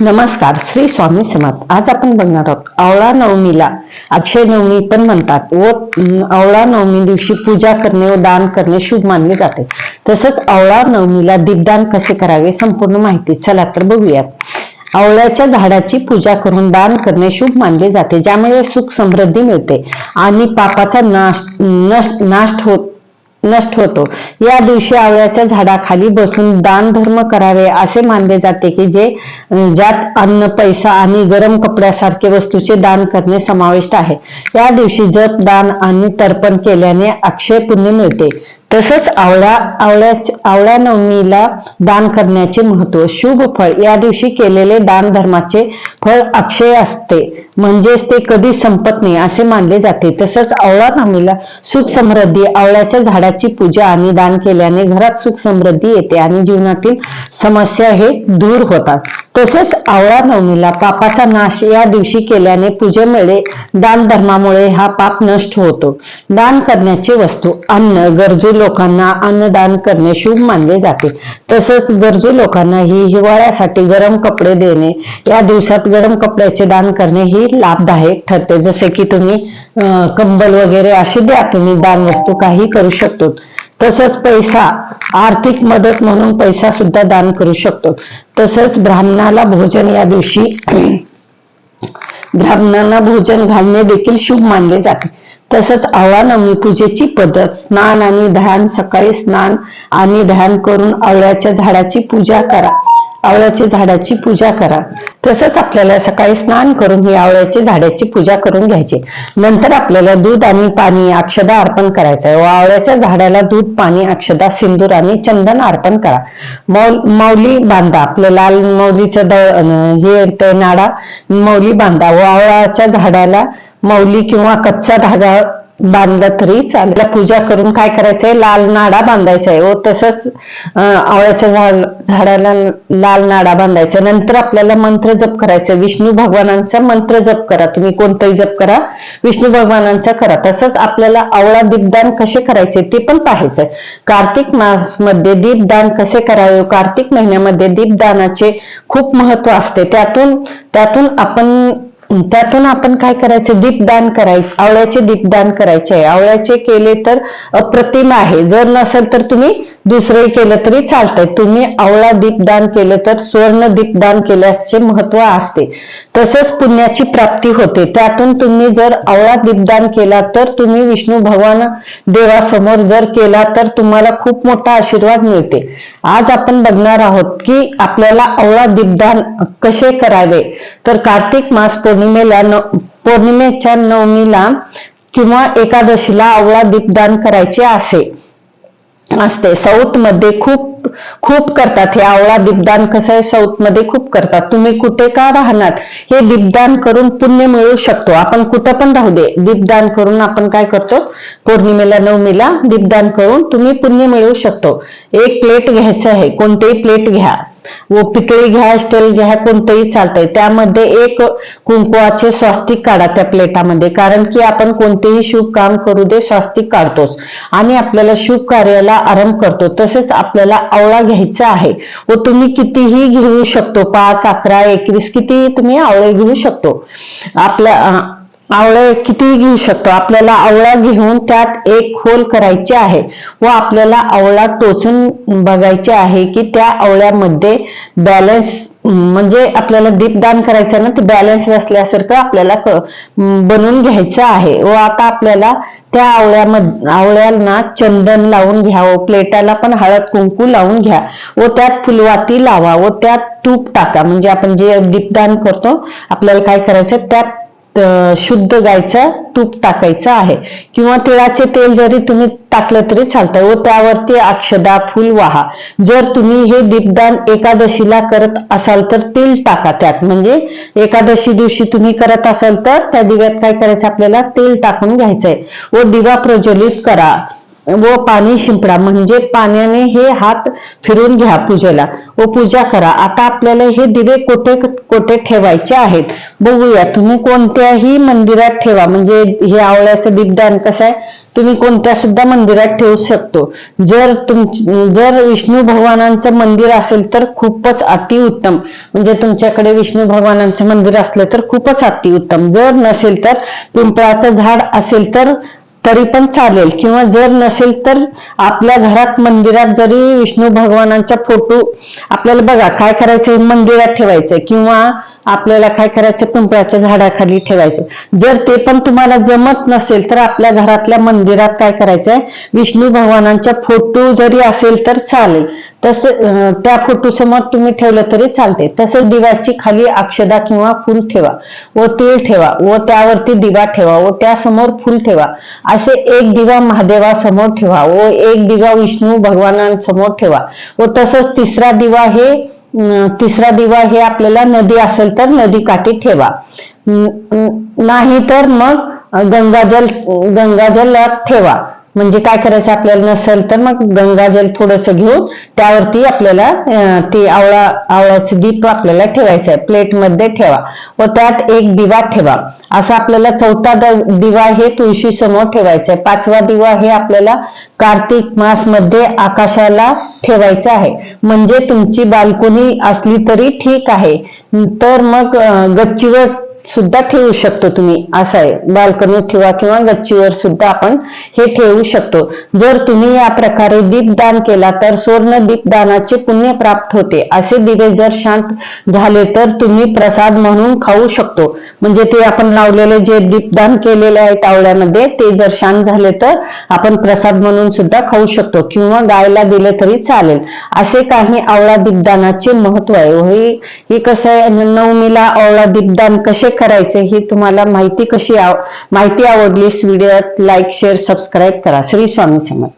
नमस्कार श्री स्वामी समर्थ. आज आपण बघणार आहोत आवळा नवमीला अक्षय नवमी पण म्हणतात व आवळा नवमी दिवशी पूजा करणे व दान करणे शुभ मानले जाते. तसंच आवळा नवमीला दीपदान कसे करावे संपूर्ण माहिती चला तर बघूयात. आवळ्याच्या झाडाची पूजा करून दान करणे शुभ मानले जाते ज्यामुळे सुख समृद्धी मिळते आणि पापाचा नाश नष्ट नाश होत नष्ट होतो. या दिवशी आवळ्याच्या झाडाखाली बसून दान धर्म करावे असे मानले जाते की जे ज्यात अन्न पैसा आणि गरम कपड्यासारखे वस्तूचे दान करणे समाविष्ट आहे. या दिवशी जप दान आणि तर्पण केल्याने अक्षय पुण्य मिळते. तसंच आवळा आवळ्या आवळ्या नवमीला दान करण्याचे महत्त्व शुभ फळ या दिवशी केलेले दान धर्माचे फळ अक्षय असते. म्हणजेच ते कधी संपत नाही असे मानले जाते. तसंच आवळा नवमीला सुख समृद्धी आवळ्याच्या झाडाची पूजा आणि दान केल्याने घरात सुख समृद्धी येते आणि जीवनातील समस्या हे दूर होतात. तसेच आवळा नवमीला पापाचा नाश या दिवशी केल्याने पूजेमुळे दान धर्मामुळे हा पाप नष्ट होतो. दान करण्याची वस्तू अन्न गरजू लोकांना अन्नदान करणे शुभ मानले जाते. तसंच गरजू लोकांना ही हिवाळ्यासाठी गरम कपडे देणे या दिवसात गरम कपड्याचे दान करणे ही लाभदायक ठरते. जसे की तुम्ही कंबल वगैरे अशी द्या तुम्ही दान वस्तू काही करू शकतो. तसंच पैसा आर्थिक मदत म्हणून पैसा सुद्धा दान करू शकतो. तसंच ब्राह्मणाला भोजन या दिवशी ब्राह्मणांना भोजन घालणे देखील शुभ मानले जाते. तसंच आवळा पूजेची पद्धत स्नान आणि ध्यान सकाळी स्नान आणि ध्यान करून आवळ्याच्या झाडाची पूजा करा. आवळ्याच्या झाडाची पूजा करा. तसंच आपल्याला सकाळी स्नान करून ही आवळ्याची झाडाची पूजा करून घ्यायची. नंतर आपल्याला दूध आणि पाणी अक्षदा अर्पण करायचं. आहे व आवळ्याच्या झाडाला दूध पाणी अक्षदा सिंदूर आणि चंदन अर्पण करा. मौल बांधा. आपल्या लाल मौलीचं हे नाडा मौली बांधा. व आवळ्याच्या झाडाला मौली किंवा कच्चा धागा बांधलं तरी चालेल. पूजा करून काय करायचंय? लाल नाडा बांधायचा आहे. व तसंच आवळ्याच्या झाड- झाडाला लाल नाडा बांधायचा नंतर आपल्याला मंत्र जप करायचा विष्णू भगवानांचा मंत्र जप करा. तुम्ही कोणताही जप करा. विष्णू भगवानांचा करा. तसंच आपल्याला आवळा दीपदान कसे करायचे ते पण पाहायचंय. कार्तिक मासमध्ये दीपदान कसे करावे? कार्तिक महिन्यामध्ये दीपदानाचे खूप महत्त्व असते. त्यातून त्यातून आपण त्यातून आपण काय करायचं? दीपदान करायचं. आवळ्याचे दीपदान करायचे आहे. आवळ्याचे केले तर अप्रतिम आहे. जर नसेल तर तुम्ही दुसरे केलं तरी चालतंय. तुम्ही आवळा दीपदान केलं तर स्वर्ण दीपदान केल्याचे महत्त्व असते. तसंच पुण्याची प्राप्ती होते. त्यातून तुम्ही जर आवळा दीपदान केला तर तुम्ही विष्णू भगवान देवासमोर जर केला तर तुम्हाला खूप मोठा आशीर्वाद मिळते. आज आपण बघणार आहोत की आपल्याला आवळा दीपदान कसे करावे? तर कार्तिक मास पौर्णिमेला पौर्णिमेच्या नवमीला किंवा एकादशीला आवळा दीपदान करायचे असे. असते. साऊथमध्ये खूप खूप करतात. हे आवळा दीपदान कसं आहे? साऊथमध्ये खूप करतात. तुम्ही कुठे का राहणार? हे दीपदान करून पुण्य मिळू शकतो. आपण कुठं पण राहू दे. दीपदान करून आपण काय करतो? पौर्णिमेला नवमीला दीपदान करून तुम्ही पुण्य मिळवू शकतो. एक प्लेट घ्यायचं आहे. कोणतेही प्लेट घ्या. व पितळी घ्या स्टील घ्या कोणतंही चालतंय. त्यामध्ये एक कुंकुवाचे स्वास्तिक काढा त्या प्लेटामध्ये. कारण की आपण कोणतेही शुभ काम करू दे स्वास्तिक काढतोच. आणि आपल्याला शुभ कार्याला आरंभ करतो. तसेच आपल्याला आवळा घ्यायचा आहे. व तुम्ही कितीही घेऊ शकतो. पाच अकरा एकवीस कितीही तुम्ही आवळे घेऊ शकतो. आपल्या आवळे कितीही घेऊ शकतो. आपल्याला आवळा घेऊन त्यात एक खोल करायची आहे व आपल्याला आवळा टोचून बघायचे आहे की त्या आवळ्यामध्ये बॅलन्स म्हणजे आपल्याला दीपदान करायचं ना ते बॅलन्स असल्यासारखं आपल्याला बनवून घ्यायचं आहे. व आता आपल्याला त्या आवळ्यामध्ये आवळ्यांना चंदन लावून घ्यावं प्लेटाला पण हळद कुंकू लावून घ्या व त्यात फुलवाती लावा व त्यात तूप टाका. म्हणजे आपण जे दीपदान करतो आपल्याला काय करायचं त्यात शुद्ध गायचं तूप टाकायचं आहे. किंवा तिळाचे तेल जरी तुम्ही टाकलं तरी चालतं व त्यावरती अक्षदा फुल वाहा. जर तुम्ही हे दीपदान एकादशीला करत असाल तर तेल टाका त्यात. म्हणजे एकादशी दिवशी तुम्ही करत असाल तर त्या दिव्यात काय करायचं आपल्याला? तेल टाकून घ्यायचंय. व दिवा प्रज्वलित करा. व पाणी शिंपडा. म्हणजे पाण्याने हे हात फिरून घ्या पूजेला. व पूजा करा. आता आपल्याला हे दिवे कोठे कोठे ठेवायचे आहेत? बघूया. तुम्ही कोणत्याही मंदिरात ठेवा. म्हणजे हे आवळ्याचं दीपदान कसं आहे? तुम्ही कोणत्या सुद्धा मंदिरात ठेवू शकतो. जर तुम जर विष्णू भगवानांचं मंदिर असेल तर खूपच अतिउत्तम म्हणजे तुमच्याकडे विष्णू भगवानांचं मंदिर असलं तर खूपच अतिउत्तम जर नसेल तर पिंपळाचं झाड असेल तर तरी पण चालेल. किंवा जर नसेल तर आपल्या घरात मंदिरात जरी विष्णू भगवानांचा फोटो आपल्याला बघा काय करायचं मंदिरात ठेवायचं किंवा आपल्याला काय करायचं? पिंपळाच्या झाडाखाली ठेवायचं. जर ते पण तुम्हाला जमत नसेल तर आपल्या घरातल्या मंदिरात काय करायचंय? विष्णू भगवानांच्या फोटो जरी असेल तर चालेल. तस त्या फोटो समोर तुम्ही ठेवलं तरी चालते तसेच दिव्याची खाली अक्षदा किंवा फुल ठेवा. व तेल ठेवा. व त्यावरती दिवा ठेवा. व त्यासमोर फुल ठेवा. असे एक दिवा महादेवासमोर ठेवा. व एक दिवा विष्णू भगवानांसमोर ठेवा. व तसंच तिसरा दिवा हे तिसरा दिवा हे आपल्याला नदी असेल तर नदी काठी ठेवा. नाही तर मग गंगाजल गंगाजलात ठेवा. म्हणजे काय करायचं आपल्याला नसेल तर मग गंगाजल थोडस घेऊन त्यावरती आपल्याला ती ते आवळा आवळाचं दीप आपल्याला ठेवायचं आहे. प्लेटमध्ये ठेवा. व त्यात एक दिवा ठेवा. असा आपल्याला चौथा दिवा हे तुळशी समोर ठेवायचा आहे. पाचवा दिवा हे आपल्याला कार्तिक मासमध्ये आकाशाला ठेवायचं आहे. म्हणजे तुमची बाल्कनी असली तरी ठीक आहे. तर मग गच्चीवर सुद्धा ठेवू शकतो तुम्ही. असं आहे. बाल्कनीत ठेवा किंवा गच्चीवर सुद्धा आपण हे ठेवू शकतो. जर तुम्ही या प्रकारे दीपदान केला तर सुवर्ण दीपदानाचे पुण्य प्राप्त होते. असे दिवे जर शांत झाले तर तुम्ही प्रसाद म्हणून खाऊ शकतो. म्हणजे ते आपण लावलेले जे दीपदान केलेले आहे तावड्यामध्ये ते जर शांत झाले तर आपण प्रसाद म्हणून सुद्धा खाऊ शकतो किंवा गायला दिले तरी चालेल. असे काही आवळा दीपदानाचे महत्त्व आहे. हो, हे हे कसं आहे? नवमीला आवळा दीपदान कसे करायचे ही तुम्हाला माहिती कशी आव माहिती आवडलीस व्हिडिओत लाईक शेअर सबस्क्राईब करा. श्री स्वामी समर्थ.